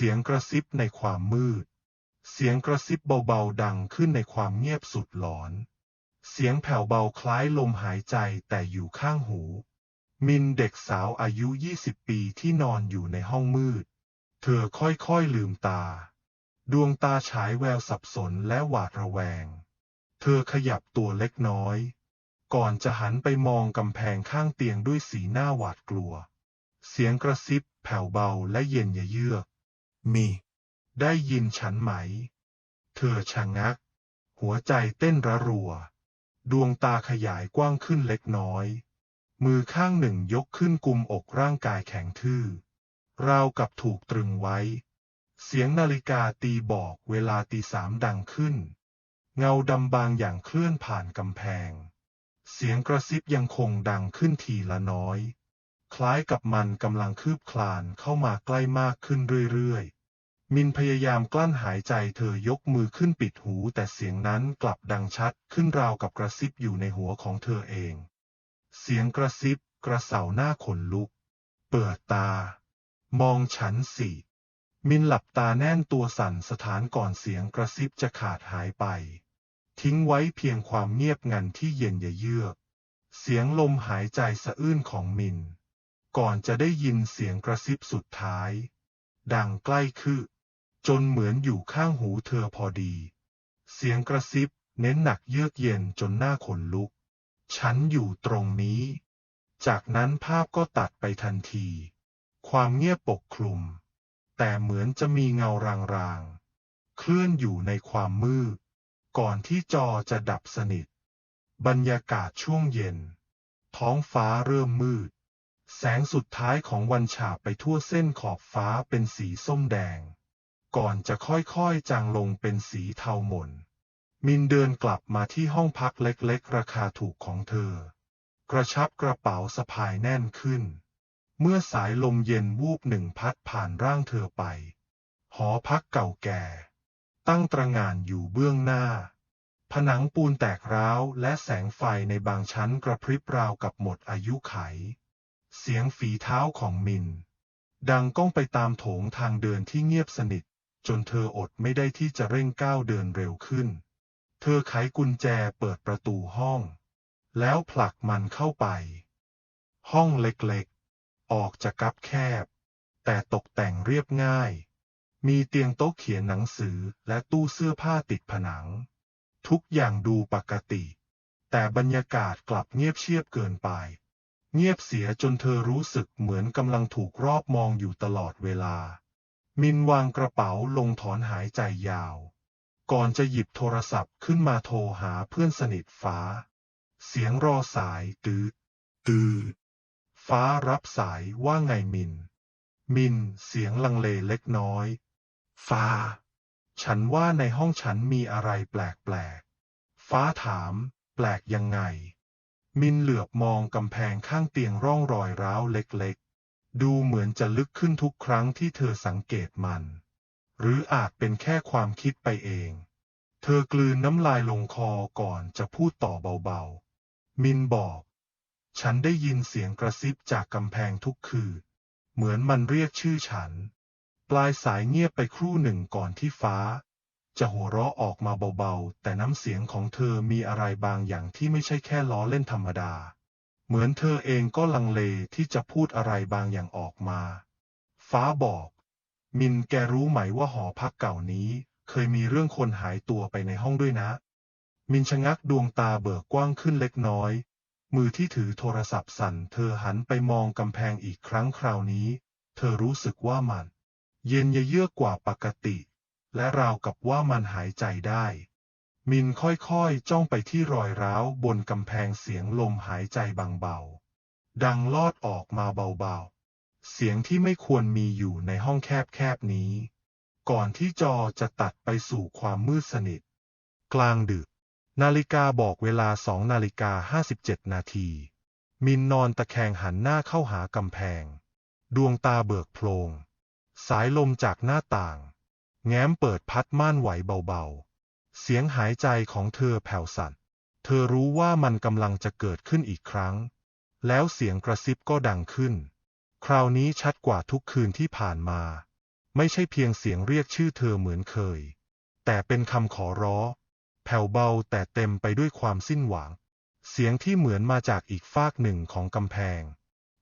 เสียงกระซิบในความมืด เสียงกระซิบเบาๆดังขึ้นในความเงียบสุดหลอน เสียงแผ่วเบาคล้ายลมหายใจแต่อยู่ข้างหู มินเด็กสาวอายุ 20 ปีที่นอนอยู่ในห้องมืด เธอค่อยๆลืมตา ดวงตาฉายแววสับสนและหวาดระแวง เธอขยับตัวเล็กน้อย ก่อนจะหันไปมองกำแพงข้างเตียงด้วยสีหน้าหวาดกลัว เสียงกระซิบแผ่วเบาและเย็นเยือก มี ได้ยินฉันไหม เธอชะงัก หัวใจเต้นระรัว ดวงตาขยายกว้างขึ้นเล็กน้อย มือข้างหนึ่งยกขึ้นกุมอกร่างกายแข็งทื่อ ราวกับถูกตรึงไว้ เสียงนาฬิกาตีบอกเวลาตีสามดังขึ้น เงาดำบางอย่างเคลื่อนผ่านกำแพง เสียงกระซิบยังคงดังขึ้นทีละน้อยคล้ายกับมันกำลังคืบคลานเข้ามาใกล้มากขึ้นเรื่อยๆ มินพยายามกลั้นหายใจเธอยกมือขึ้นปิดหูแต่เสียงนั้นกลับดังชัดขึ้นราวกับกระซิบอยู่ในหัวของเธอเอง เสียงกระซิบกระเสาหน้าขนลุก เปิดตา มองฉันสิ มินหลับตาแน่นตัวสั่นสถานก่อนเสียงกระซิบจะขาดหายไป ทิ้งไว้เพียงความเงียบงันที่เย็นเยือก เสียงลมหายใจสะอื้นของมิน ก่อนจะได้ยินเสียงกระซิบสุดท้าย ดังใกล้คือ จนเหมือนอยู่ข้างหูเธอพอดี เสียงกระซิบเน้นหนักเยือกเย็นจนหน้าขนลุก ฉันอยู่ตรงนี้ จากนั้นภาพก็ตัดไปทันที ความเงียบปกคลุม แต่เหมือนจะมีเงารางๆ เคลื่อนอยู่ในความมืด ก่อนที่จอจะดับสนิท บรรยากาศช่วงเย็น ท้องฟ้าเริ่มมืด แสงสุดท้ายของวันฉาบไปทั่วเส้นขอบฟ้าเป็นสีส้มแดง ก่อนจะค่อยๆจางลงเป็นสีเทาหม่น มินเดินกลับมาที่ห้องพักเล็กๆ ราคาถูกของเธอ กระชับกระเป๋าสะพายแน่นขึ้น เมื่อสายลมเย็นวูบหนึ่งพัดผ่านร่างเธอไป หอพักเก่าแก่ ตั้งตระงานอยู่เบื้องหน้า ผนังปูนแตกร้าวและแสงไฟในบางชั้นกระพริบราวกับหมดอายุไข เสียงฝีเท้าของมินดังก้องไปตามโถงทางเดินที่เงียบสนิท จนเธออดไม่ได้ที่จะเร่งก้าวเดินเร็วขึ้น เธอไขกุญแจเปิดประตูห้อง แล้วผลักมันเข้าไป ห้องเล็กๆ ออกจะกับแคบ แต่ตกแต่งเรียบง่าย มีเตียงโต๊ะเขียนหนังสือและตู้เสื้อผ้าติดผนัง ทุกอย่างดูปกติ แต่บรรยากาศกลับเงียบเชียบเกินไปเงียบเสียจนเธอรู้สึกเหมือนกำลังถูกรอบมองอยู่ตลอดเวลา มินวางกระเป๋าลงถอนหายใจยาว ก่อนจะหยิบโทรศัพท์ขึ้นมาโทรหาเพื่อนสนิทฟ้า เสียงรอสายตืดตืดฟ้ารับสายว่าไงมิน มินเสียงลังเลเล็กน้อย ฟ้า ฉันว่าในห้องฉันมีอะไรแปลกๆ ฟ้าถาม แปลกยังไง มินเหลือบมองกำแพงข้างเตียงร่องรอยร้าวเล็กๆ ดูเหมือนจะลึกขึ้นทุกครั้งที่เธอสังเกตมัน หรืออาจเป็นแค่ความคิดไปเอง เธอกลืนน้ำลายลงคอก่อนจะพูดต่อเบาๆ มินบอก ฉันได้ยินเสียงกระซิบจากกำแพงทุกคืน เหมือนมันเรียกชื่อฉัน ปลายสายเงียบไปครู่หนึ่งก่อนที่ฟ้า จะหัวเราะออกมาเบาๆ แต่น้ำเสียงของเธอมีอะไรบางอย่างที่ไม่ใช่แค่ล้อเล่นธรรมดา เหมือนเธอเองก็ลังเลที่จะพูดอะไรบางอย่างออกมา ฟ้าบอก มินแกรู้ไหมว่าหอพักเก่านี้ เคยมีเรื่องคนหายตัวไปในห้องด้วยนะ มินชะงักดวงตาเบิกกว้างขึ้นเล็กน้อย มือที่ถือโทรศัพท์สั่น เธอหันไปมองกำแพงอีกครั้งคราวนี้ เธอรู้สึกว่ามัน เย็นเยือกกว่าปกติ และราวกับว่ามันหายใจได้ มินค่อยๆ จ้องไปที่รอยร้าวบนกำแพงเสียงลมหายใจบางเบา ดังลอดออกมาเบาๆ เสียงที่ไม่ควรมีอยู่ในห้องแคบๆนี้ ก่อนที่จอจะตัดไปสู่ความมืดสนิท กลางดึก นาฬิกาบอกเวลาสองนาฬิกาห้าสิบเจ็ดนาที มินนอนตะแคงหันหน้าเข้าหากำแพง ดวงตาเบิกโพลง สายลมจากหน้าต่าง แง้มเปิดพัดม่านไหวเบาๆ เสียงหายใจของเธอแผ่วสั่น เธอรู้ว่ามันกำลังจะเกิดขึ้นอีกครั้ง แล้วเสียงกระซิบก็ดังขึ้น คราวนี้ชัดกว่าทุกคืนที่ผ่านมา ไม่ใช่เพียงเสียงเรียกชื่อเธอเหมือนเคย แต่เป็นคำขอร้องแผ่วเบาแต่เต็มไปด้วยความสิ้นหวัง เสียงที่เหมือนมาจากอีกฟากหนึ่งของกำแพง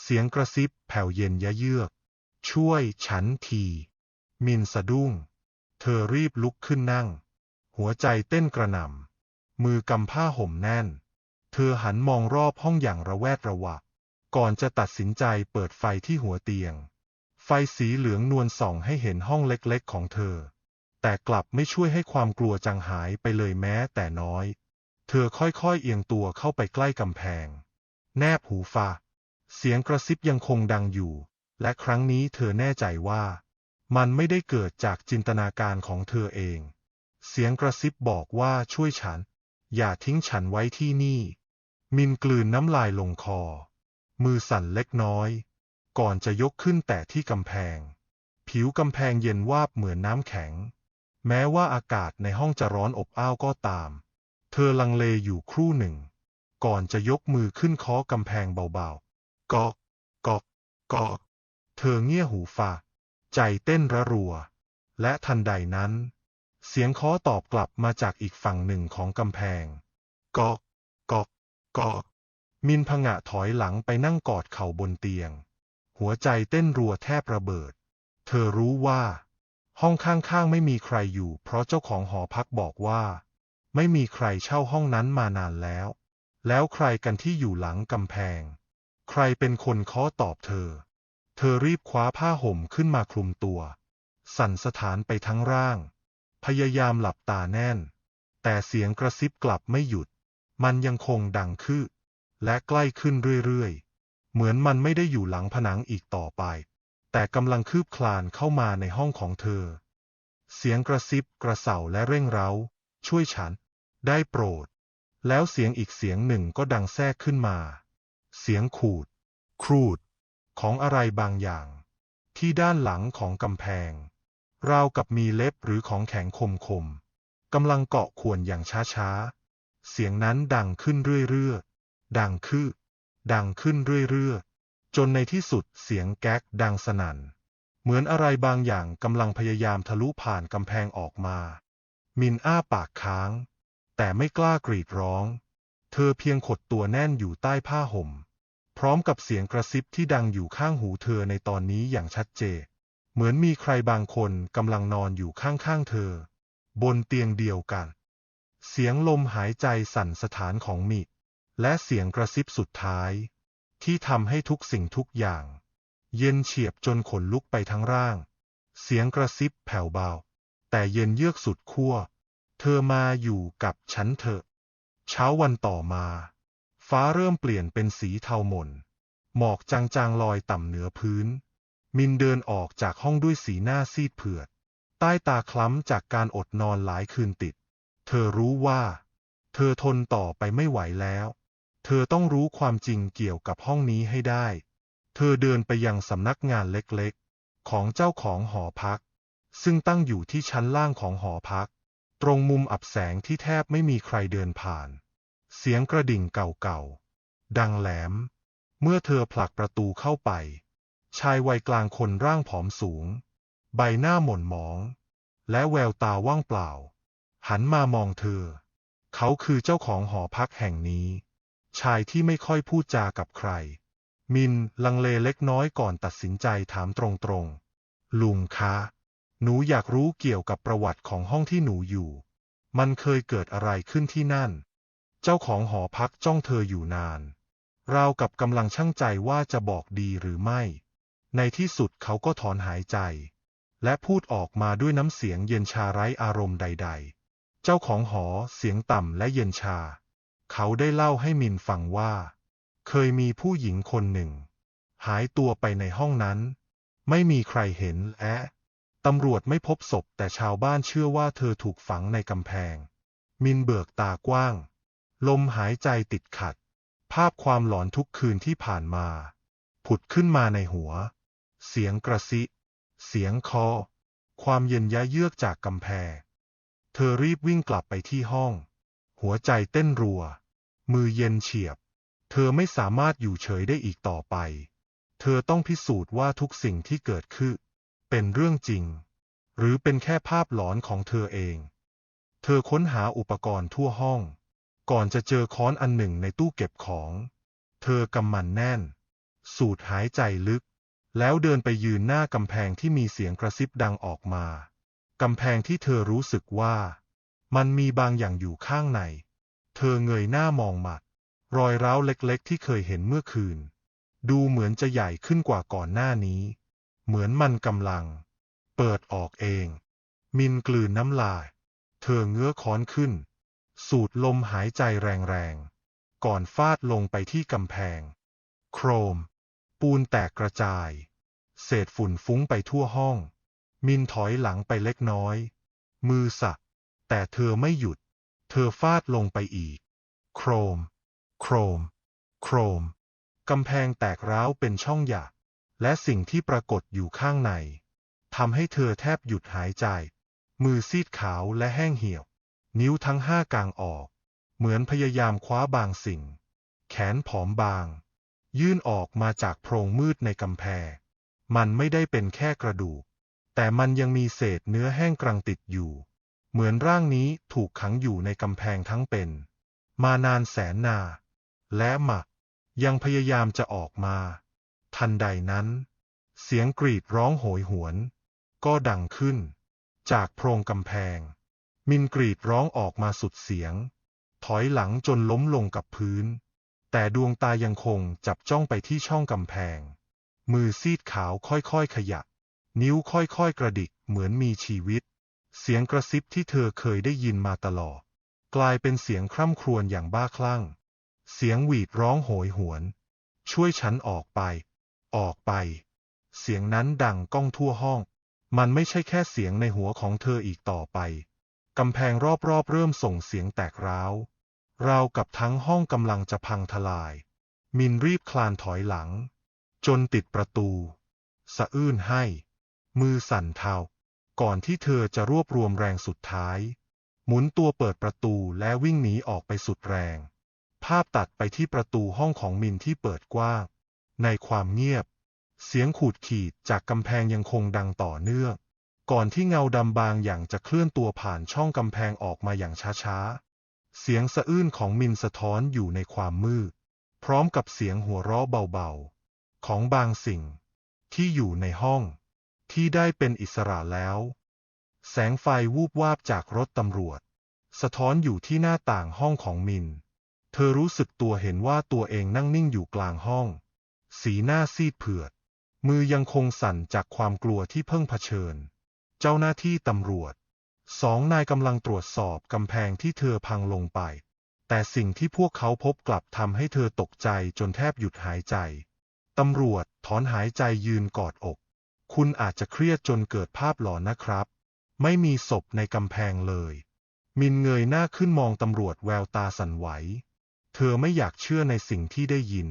เสียงกระซิบแผ่วเย็นยะเยือก ช่วยฉันที มินสะดุ้ง เธอรีบลุกขึ้นนั่ง หัวใจเต้นกระหน่ำ มือกำผ้าห่มแน่น เธอหันมองรอบห้องอย่างระแวดระวัก ก่อนจะตัดสินใจเปิดไฟที่หัวเตียง ไฟสีเหลืองนวลส่องให้เห็นห้องเล็กๆของเธอ แต่กลับไม่ช่วยให้ความกลัวจางหายไปเลยแม้แต่น้อย เธอค่อยๆเอียงตัวเข้าไปใกล้กำแพง แนบหูฟ้าเสียงกระซิบยังคงดังอยู่ และครั้งนี้เธอแน่ใจว่า มันไม่ได้เกิดจากจินตนาการของเธอเอง เสียงกระซิบบอกว่าช่วยฉัน อย่าทิ้งฉันไว้ที่นี่ มินกลืนน้ำลายลงคอ มือสั่นเล็กน้อย ก่อนจะยกขึ้นแต่ที่กำแพง ผิวกำแพงเย็นวาบเหมือนน้ำแข็ง แม้ว่าอากาศในห้องจะร้อนอบอ้าวก็ตาม เธอลังเลอยู่ครู่หนึ่ง ก่อนจะยกมือขึ้นเคาะกำแพงเบาๆกอกกอกกอกเธอเงี่ยหูฝากใจเต้นระรัว และทันใดนั้น เสียงเคาะตอบกลับมาจากอีกฝั่งหนึ่งของกำแพงกอกกอกกอกมินผงะถอยหลังไปนั่งกอดเข่าบนเตียง หัวใจเต้นรัวแทบระเบิด เธอรู้ว่า ห้องข้างๆไม่มีใครอยู่ เพราะเจ้าของหอพักบอกว่า ไม่มีใครเช่าห้องนั้นมานานแล้ว แล้วใครกันที่อยู่หลังกำแพง ใครเป็นคนเคาะตอบเธอ เธอรีบคว้าผ้าห่มขึ้นมาคลุมตัว สั่นสถานไปทั้งร่าง พยายามหลับตาแน่น แต่เสียงกระซิบกลับไม่หยุด มันยังคงดังขึ้นและใกล้ขึ้นเรื่อยๆ เหมือนมันไม่ได้อยู่หลังผนังอีกต่อไป แต่กำลังคืบคลานเข้ามาในห้องของเธอ เสียงกระซิบกระเสาและเร่งเร้า ช่วยฉัน ได้โปรด แล้วเสียงอีกเสียงหนึ่งก็ดังแทรกขึ้นมา เสียงขูด ครูด ของอะไรบางอย่าง ที่ด้านหลังของกำแพง ราวกับมีเล็บหรือของแข็งคมคมๆกำลังเกาะข่วนอย่างช้าๆ เสียงนั้นดังขึ้นเรื่อยๆ ดังขึ้นดังขึ้นเรื่อยๆ จนในที่สุดเสียงแก๊กดังสนั่น เหมือนอะไรบางอย่างกำลังพยายามทะลุผ่านกำแพงออกมา มินอ้าปากค้าง แต่ไม่กล้ากรีดร้อง เธอเพียงขดตัวแน่นอยู่ใต้ผ้าห่ม พร้อมกับเสียงกระซิบที่ดังอยู่ข้างหูเธอในตอนนี้อย่างชัดเจน เหมือนมีใครบางคนกำลังนอนอยู่ข้างๆเธอ บนเตียงเดียวกัน เสียงลมหายใจสั่นสถานของมิ และเสียงกระซิบสุดท้าย ที่ทำให้ทุกสิ่งทุกอย่าง เย็นเฉียบจนขนลุกไปทั้งร่าง เสียงกระซิบแผ่วเบา แต่เย็นเยือกสุดขั้ว เธอมาอยู่กับฉันเถอะ เช้าวันต่อมา ฟ้าเริ่มเปลี่ยนเป็นสีเทาหม่นหมอกจางๆลอยต่ำเหนือพื้น มินเดินออกจากห้องด้วยสีหน้าซีดเผือด ใต้ตาคล้ำจากการอดนอนหลายคืนติด เธอรู้ว่า เธอทนต่อไปไม่ไหวแล้ว เธอต้องรู้ความจริงเกี่ยวกับห้องนี้ให้ได้ เธอเดินไปยังสำนักงานเล็กๆ ของเจ้าของหอพัก ซึ่งตั้งอยู่ที่ชั้นล่างของหอพัก ตรงมุมอับแสงที่แทบไม่มีใครเดินผ่าน เสียงกระดิ่งเก่าๆ ดังแหลม เมื่อเธอผลักประตูเข้าไป ชายวัยกลางคนร่างผอมสูง ใบหน้าหม่นหมอง และแววตาว่างเปล่า หันมามองเธอ เขาคือเจ้าของหอพักแห่งนี้ ชายที่ไม่ค่อยพูดจากับใคร มินลังเลเล็กน้อยก่อนตัดสินใจถามตรงๆ ลุงคะ หนูอยากรู้เกี่ยวกับประวัติของห้องที่หนูอยู่ มันเคยเกิดอะไรขึ้นที่นั่น เจ้าของหอพักจ้องเธออยู่นานราวกับกำลังชั่งใจว่าจะบอกดีหรือไม่ ในที่สุดเขาก็ถอนหายใจ และพูดออกมาด้วยน้ำเสียงเย็นชาไร้อารมณ์ใด ๆ เจ้าของหอเสียงต่ำและเย็นชา เขาได้เล่าให้มินฟังว่า เคยมีผู้หญิงคนหนึ่ง หายตัวไปในห้องนั้น ไม่มีใครเห็นและตำรวจไม่พบศพแต่ชาวบ้านเชื่อว่าเธอถูกฝังในกำแพง มินเบิกตากว้าง ลมหายใจติดขัด ภาพความหลอนทุกคืนที่ผ่านมา ผุดขึ้นมาในหัว เสียงกระซิ เสียงคอ ความเย็นยะเยือกจากกำแพง เธอรีบวิ่งกลับไปที่ห้อง หัวใจเต้นรัว มือเย็นเฉียบ เธอไม่สามารถอยู่เฉยได้อีกต่อไป เธอต้องพิสูจน์ว่าทุกสิ่งที่เกิดขึ้น เป็นเรื่องจริง หรือเป็นแค่ภาพหลอนของเธอเอง เธอค้นหาอุปกรณ์ทั่วห้อง ก่อนจะเจอค้อนอันหนึ่งในตู้เก็บของ เธอกำมันแน่น สูดหายใจลึก แล้วเดินไปยืนหน้ากำแพงที่มีเสียงกระซิบดังออกมา กำแพงที่เธอรู้สึกว่า มันมีบางอย่างอยู่ข้างใน เธอเงยหน้ามองมัด รอยร้าวเล็กๆ ที่เคยเห็นเมื่อคืน ดูเหมือนจะใหญ่ขึ้นกว่าก่อนหน้านี้ เหมือนมันกำลัง เปิดออกเอง มินกลืนน้ำลาย เธอเงื้อค้อนขึ้น สูดลมหายใจแรงๆ ก่อนฟาดลงไปที่กำแพง โครม ปูนแตกกระจาย เศษฝุ่นฟุ้งไปทั่วห้อง มินถอยหลังไปเล็กน้อย มือสัก แต่เธอไม่หยุด เธอฟาดลงไปอีก โครม โครม โครม กำแพงแตกร้าวเป็นช่องหยาและสิ่งที่ปรากฏอยู่ข้างในทำให้เธอแทบหยุดหายใจ มือซีดขาวและแห้งเหี่ยว นิ้วทั้งห้ากางออก เหมือนพยายามคว้าบางสิ่ง แขนผอมบาง ยื่นออกมาจากโพรงมืดในกำแพง มันไม่ได้เป็นแค่กระดูก แต่มันยังมีเศษเนื้อแห้งกรังติดอยู่ เหมือนร่างนี้ถูกขังอยู่ในกำแพงทั้งเป็น มานานแสนนา และหมักยังพยายามจะออกมา ทันใดนั้น เสียงกรีดร้องโหยหวน ก็ดังขึ้น จากโพรงกำแพง มินกรีดร้องออกมาสุดเสียง ถอยหลังจนล้มลงกับพื้น แต่ดวงตายังคงจับจ้องไปที่ช่องกำแพง มือซีดขาวค่อยๆขยับ นิ้วค่อยๆกระดิกเหมือนมีชีวิต เสียงกระซิบที่เธอเคยได้ยินมาตลอด กลายเป็นเสียงคร่ำครวญอย่างบ้าคลั่ง เสียงหวีดร้องโหยหวน ช่วยฉันออกไป ออกไป เสียงนั้นดังก้องทั่วห้อง มันไม่ใช่แค่เสียงในหัวของเธออีกต่อไป กำแพงรอบๆเริ่มส่งเสียงแตกร้าว ราวกับทั้งห้องกำลังจะพังทลาย มินรีบคลานถอยหลัง จนติดประตู สะอื้นให้ มือสั่นเทา ก่อนที่เธอจะรวบรวมแรงสุดท้าย หมุนตัวเปิดประตูและวิ่งหนีออกไปสุดแรง ภาพตัดไปที่ประตูห้องของมินที่เปิดกว้าง ในความเงียบ เสียงขูดขีดจากกำแพงยังคงดังต่อเนื่อง ก่อนที่เงาดำบางอย่างจะเคลื่อนตัวผ่านช่องกำแพงออกมาอย่างช้าๆ เสียงสะอื้นของมินสะท้อนอยู่ในความมืด พร้อมกับเสียงหัวเราะเบาๆ ของบางสิ่ง ที่อยู่ในห้อง ที่ได้เป็นอิสระแล้ว แสงไฟวูบวาบจากรถตำรวจ สะท้อนอยู่ที่หน้าต่างห้องของมิน เธอรู้สึกตัวเห็นว่าตัวเองนั่งนิ่งอยู่กลางห้อง สีหน้าซีดเผือด มือยังคงสั่นจากความกลัวที่เพิ่งเผชิญ เจ้าหน้าที่ตำรวจ สองนายกำลังตรวจสอบกำแพงที่เธอพังลงไป แต่สิ่งที่พวกเขาพบกลับทำให้เธอตกใจจนแทบหยุดหายใจ ตำรวจถอนหายใจยืนกอดอก คุณอาจจะเครียดจนเกิดภาพหลอนนะครับ ไม่มีศพในกำแพงเลย มินเงยหน้าขึ้นมองตำรวจแววตาสั่นไหว เธอไม่อยากเชื่อในสิ่งที่ได้ยิน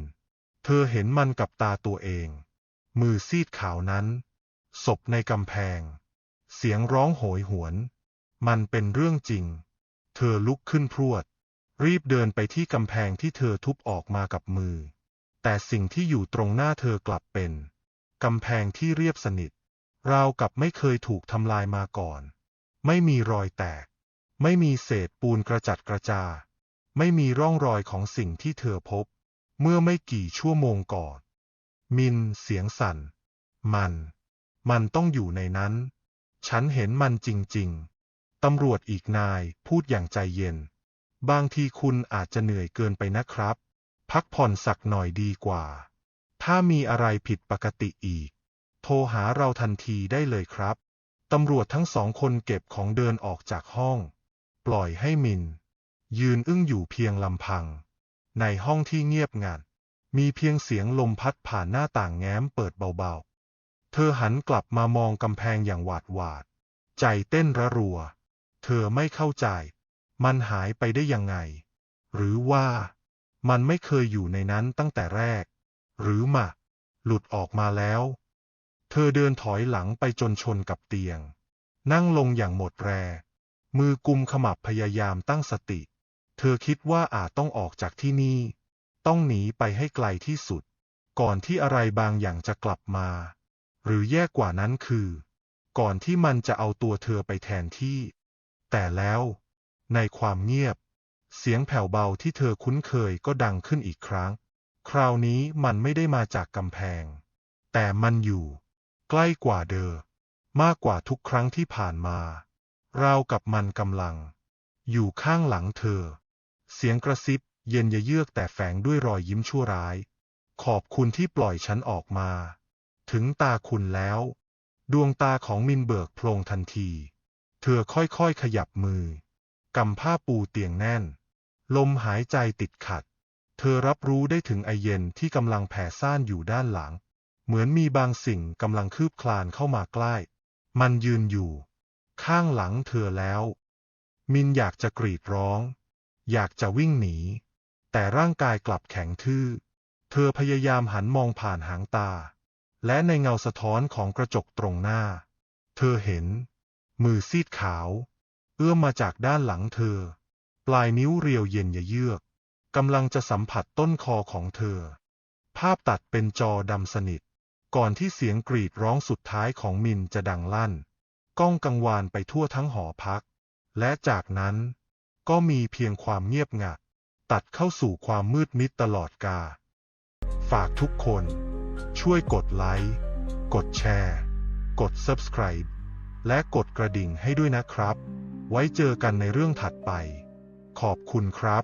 เธอเห็นมันกับตาตัวเอง มือซีดขาวนั้น ศพในกำแพง เสียงร้องโหยหวน มันเป็นเรื่องจริง เธอลุกขึ้นพรวด รีบเดินไปที่กำแพงที่เธอทุบออกมากับมือ แต่สิ่งที่อยู่ตรงหน้าเธอกลับเป็นกำแพงที่เรียบสนิท ราวกับไม่เคยถูกทำลายมาก่อน ไม่มีรอยแตก ไม่มีเศษปูนกระจัดกระจาไม่มีร่องรอยของสิ่งที่เธอพบ เมื่อไม่กี่ชั่วโมงก่อน มินเสียงสั่น มัน มันต้องอยู่ในนั้น ฉันเห็นมันจริง ๆ ตำรวจอีกนายพูดอย่างใจเย็น บางทีคุณอาจจะเหนื่อยเกินไปนะครับ พักผ่อนสักหน่อยดีกว่า ถ้ามีอะไรผิดปกติอีก โทรหาเราทันทีได้เลยครับ ตำรวจทั้งสองคนเก็บของเดินออกจากห้อง ปล่อยให้มิน ยืนอึ้งอยู่เพียงลำพัง ในห้องที่เงียบงัน มีเพียงเสียงลมพัดผ่านหน้าต่างแง้มเปิดเบาๆ เธอหันกลับมามองกำแพงอย่างหวาดหวาด ใจเต้นระรัว เธอไม่เข้าใจ มันหายไปได้ยังไง หรือว่า มันไม่เคยอยู่ในนั้นตั้งแต่แรก หรือมะหลุดออกมาแล้ว เธอเดินถอยหลังไปจนชนกับเตียง นั่งลงอย่างหมดแรง มือกุมขมับพยายามตั้งสติ เธอคิดว่าอาจต้องออกจากที่นี่ ต้องหนีไปให้ไกลที่สุด ก่อนที่อะไรบางอย่างจะกลับมา หรือแย่กว่านั้นคือ ก่อนที่มันจะเอาตัวเธอไปแทนที่ แต่แล้ว ในความเงียบ เสียงแผ่วเบาที่เธอคุ้นเคยก็ดังขึ้นอีกครั้ง คราวนี้มันไม่ได้มาจากกำแพง แต่มันอยู่ ใกล้กว่าเดิมมากกว่าทุกครั้งที่ผ่านมา ราวกับมันกำลัง อยู่ข้างหลังเธอ เสียงกระซิบเย็นยะเยือกแต่แฝงด้วยรอยยิ้มชั่วร้าย ขอบคุณที่ปล่อยฉันออกมา ถึงตาคุณแล้ว ดวงตาของมินเบิกโพลงทันที ธอค่อยๆขยับมือกำผ้าปูเตียงแน่น ลมหายใจติดขัด เธอรับรู้ได้ถึงไอเย็นที่กำลังแผ่ซ่านอยู่ด้านหลัง เหมือนมีบางสิ่งกำลังคืบคลานเข้ามาใกล้ มันยืนอยู่ ข้างหลังเธอแล้ว มินอยากจะกรีดร้อง อยากจะวิ่งหนี แต่ร่างกายกลับแข็งทื่อ เธอพยายามหันมองผ่านหางตา และในเงาสะท้อนของกระจกตรงหน้า เธอเห็น มือซีดขาว เอื้อมมาจากด้านหลังเธอ ปลายนิ้วเรียวเย็นยะเยือกกำลังจะสัมผัสต้นคอของเธอ ภาพตัดเป็นจอดำสนิท ก่อนที่เสียงกรีดร้องสุดท้ายของมินจะดังลั่น ก้องกังวานไปทั่วทั้งหอพัก และจากนั้น ก็มีเพียงความเงียบงัดตัดเข้าสู่ความมืดมิดตลอดกา ฝากทุกคน ช่วยกดไลค์ กดแชร์ กด Subscribe และกดกระดิ่งให้ด้วยนะครับ ไว้เจอกันในเรื่องถัดไป ขอบคุณครับ